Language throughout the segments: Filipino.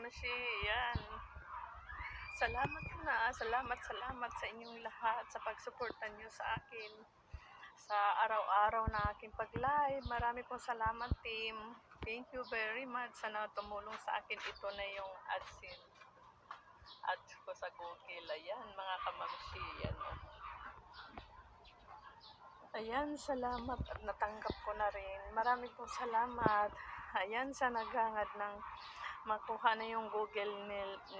Mamashi. Yan. Salamat na. Salamat, salamat sa inyong lahat sa pagsuporta nyo sa akin sa araw-araw na aking pag-live. Marami pong salamat, team. Thank you very much. Sana tumulong sa akin. Ito na yung AdSense. Ads ko sa Google. Ayan, mga kamamshi. Yan, oh. Ayan, salamat at natanggap ko na rin. Marami pong salamat. Ayan, sa naghangad ng makuha na yung Google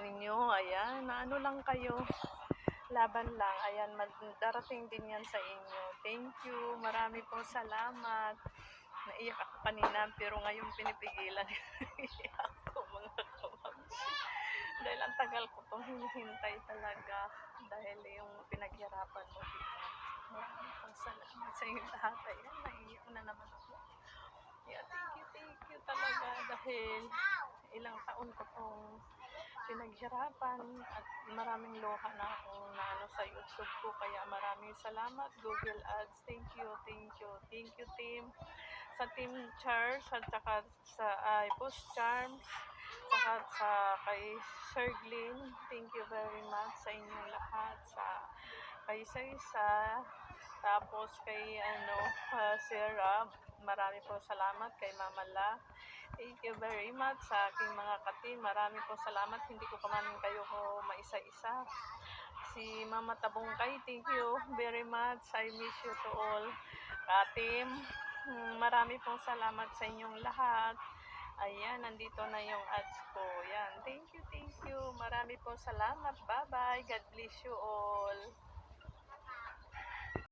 ninyo. Ayan, ano lang kayo. Laban lang. Ayan, darating din yan sa inyo. Thank you. Marami pong salamat. Naiyak ako kanina, pero ngayon pinipigilan ako mga kamamsi. Dahil ang tagal ko itong hinihintay talaga. Dahil yung pinaghirapan mo dito. Maraming pong salamat sa inyo lahat. Ayan, naiiyak na naman ako. Yeah, thank you, thank you talaga. Dahil ilang taon ko itong pinaghirapan at maraming loha na akong naano sa YouTube ko. Kaya maraming salamat, Google Ads. Thank you, thank you, thank you, team. Sa Team Charles at saka sa ay Post Charms saka sa kay Sir Glenn. Thank you very much sa inyong lahat. Sa kay Sarisa, tapos kay ano, uh, Sarah, marami po salamat kay Mama La. Thank you very much sa aking mga katin. Marami po salamat. Hindi ko pa man kayo ko maisa-isa. Si Mama Tabungkay, thank you very much. I miss you to all. Katim, mm, marami pong salamat sa inyong lahat. Ayan, nandito na yung ads ko. Yan, thank you, thank you. Marami pong salamat. Bye-bye. God bless you all.